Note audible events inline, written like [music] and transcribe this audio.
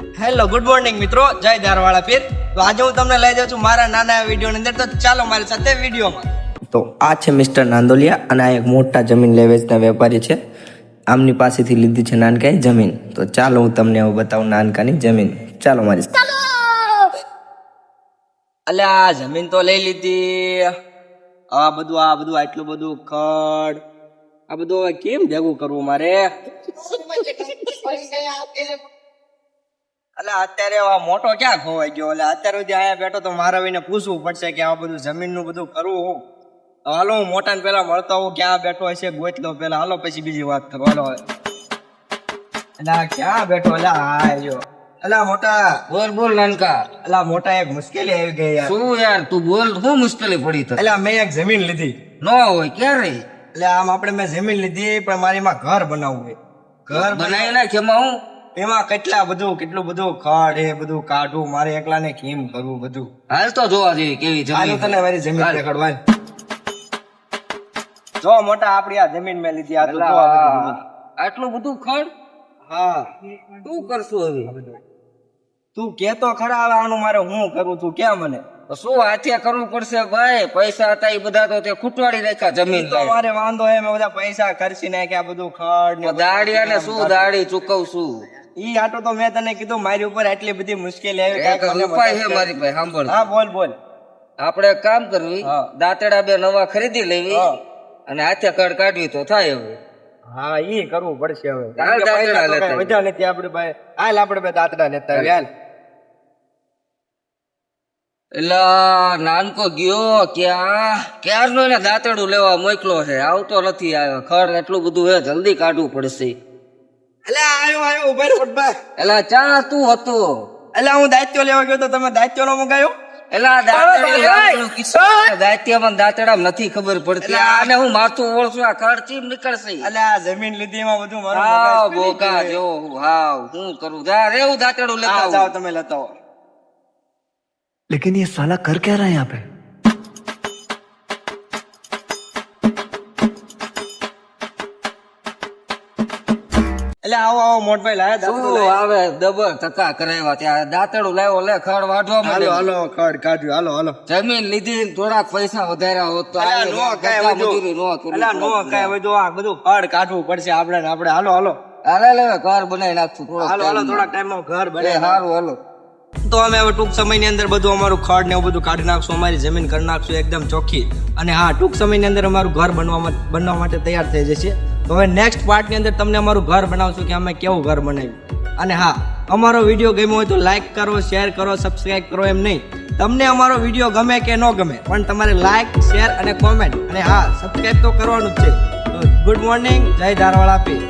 Hello good morning મિત્રો. જય દારવાળા પીર તો આજે હું તમને લઈ જાઉં છું મારા નાના વિડીયોની અંદર. તો ચાલો મારી સાથે વિડીયોમાં. તો આ છે મિસ્ટર નાંદોલિયા અને આ એક મોટા જમીન લેવેચના વેપારી છે. આમની પાસેથી લીધી છે નાનકાની જમીન. તો ચાલો હું તમને હવે બતાવું નાનકાની જમીન. ચાલો મારી સાથે. અલ્યા આ જમીન તો લઈ લીધી. આ બધું આ બધું આટલું બધું ખડ. આ બધું કેમ ભેગું કરવું મારે? [laughs] અલ્યા અત્યારે આ મોટો ક્યાં ખોવાઈ ગયો? એટલે અત્યારે સુધી અહીંયા બેઠો તો મારા આવીને પૂછવું પડશે કે આ બધું જમીનનું બધું કરવું હું? હાલો હું મોટાને પહેલા મળતો હું ક્યાં બેઠો હશે ગોત લો પહેલા. હાલો પછી બીજી વાત કરો. હાલો એટલે ક્યાં બેઠો? એટલે જો. અલા મોટા. બોલ બોલ નાનકા. અલા મોટા એક મુશ્કેલી આવી ગઈ યાર. શું યાર તું બોલ શું મુશ્કેલી પડી તને? એટલે મેં એક જમીન લીધી. ન હોય ક્યારે એટલે આમ આપણે મેં જમીન લીધી પણ મારી માં ઘર બનાવવું ઘર બનાવી નાખ એમાં હું? એમાં કેટલા બધું કેટલું બધું ખડ એ બધું કાઢવું મારે એકલાને કેમ કરવું બધું? હાલ તો જોવા જેવી કેવી જમીન તને મારી જમીન હાલ. દેખાડવા. જો મોટા આપડી આ જમીન મેં લીધી આ. આટલું બધું ખડ? હા. તું કરશું હવે? તું કેતો ખરા આનું મારે હું કરું છું? કે મને? શું હાથે કરવું પડશે ભાઈ? પૈસા હતા એ બધા તો તે ખૂટવાડી રાખ્યા જમીન તો મારે વાંધો હે મેં બધા પૈસા ખર્ચી નાખ્યા બધું ખડ દાડી અને શું દાડી ચૂકવશું? ઈ આટો તો મેં તને કીધું મારી ઉપર આટલી બધી મુશ્કેલી આવી એક ઉપાય છે મારી પાસે સાંભળ. હા બોલ બોલ. આપણે કામ કરવી દાંતડા બે નવા ખરીદી લેવી અને હાથે કડ કાઢવી તો થાય હવે. હા ઈ કરવું પડશે હવે. હાલ દાંતડા લેતા કાંઈ નથી આપણે પાસે. હાલ આપણે બે દાંતડા લેતા આવી હાલ. એલા નાનકો ગયો ક્યાં? ક્યારનો એને દાંતડું લેવા મોકલો છે? આવતો નથી આવ્યો ખર એટલું બધું હે જલ્દી કાઢવું પડશે. એટલે આયો આયો ઉભેર પટબા એલા ચા તું હતો? એલા હું દાયત્યો લેવા ગયો તો તમે દાયત્યો નો મંગાયો? એલા દાંતેડામાં નથી ખબર પડતી. આને હું માથું ઓળશું આ ખર્ચી નીકળશે. એટલે આ જમીન લીધી એમાં બધું મારું હાવ બોકા હાવ હું કરું. જા હું દાંતેડું લેતા જાવ તમે લેતા લેકિન યે સાલા કર ક્યા રહા હે એટલે આવો આવો મોટભાઈ લાયા શું આવે દબર ટકા કરાવ્યા ત્યાં. દાંતડું લાવ્યો લે ખડ વાઢવા હાલો માંડ્યો હાલો ખડ કાઢ્યું. હાલો હાલો. જમીન લીધી થોડાક પૈસા વધાર્યા હોત તો આ નો કાય મજૂરી નો નો કાય કાંઈ આ બધું ખડ કાઢવું પડશે આપણે ને આપણે. હાલો હાલો. હાલે લે ઘર બનાવી નાખશું. હાલો હાલો થોડાક ટાઈમમાં ઘર. બને એ હાલો. તો અમે હવે ટૂંક સમયની અંદર બધું અમારું ખડ ને એવું બધું કાઢી નાખશું. અમારી જમીન કરી નાખશું એકદમ ચોખ્ખી. અને હા ટૂંક સમયની અંદર અમારું ઘર બનવા બનવા માટે તૈયાર થઈ જશે. તો હવે નેક્સ્ટ પાર્ટની અંદર તમને અમારું ઘર બનાવશું કે અમે કેવું ઘર બનાવ્યું. અને હા, અમારો વીડિયો ગમ્યો હોય તો લાઈક કરો શેર કરો સબસ્ક્રાઇબ કરો એમ નહીં. તમને અમારો વીડિયો ગમે કે ન ગમે, પણ તમારે લાઈક શેર અને કોમેન્ટ અને હા સબસ્ક્રાઇબ તો કરવાનું જ છે. ગુડ મોર્નિંગ જય ધારવાળા પી.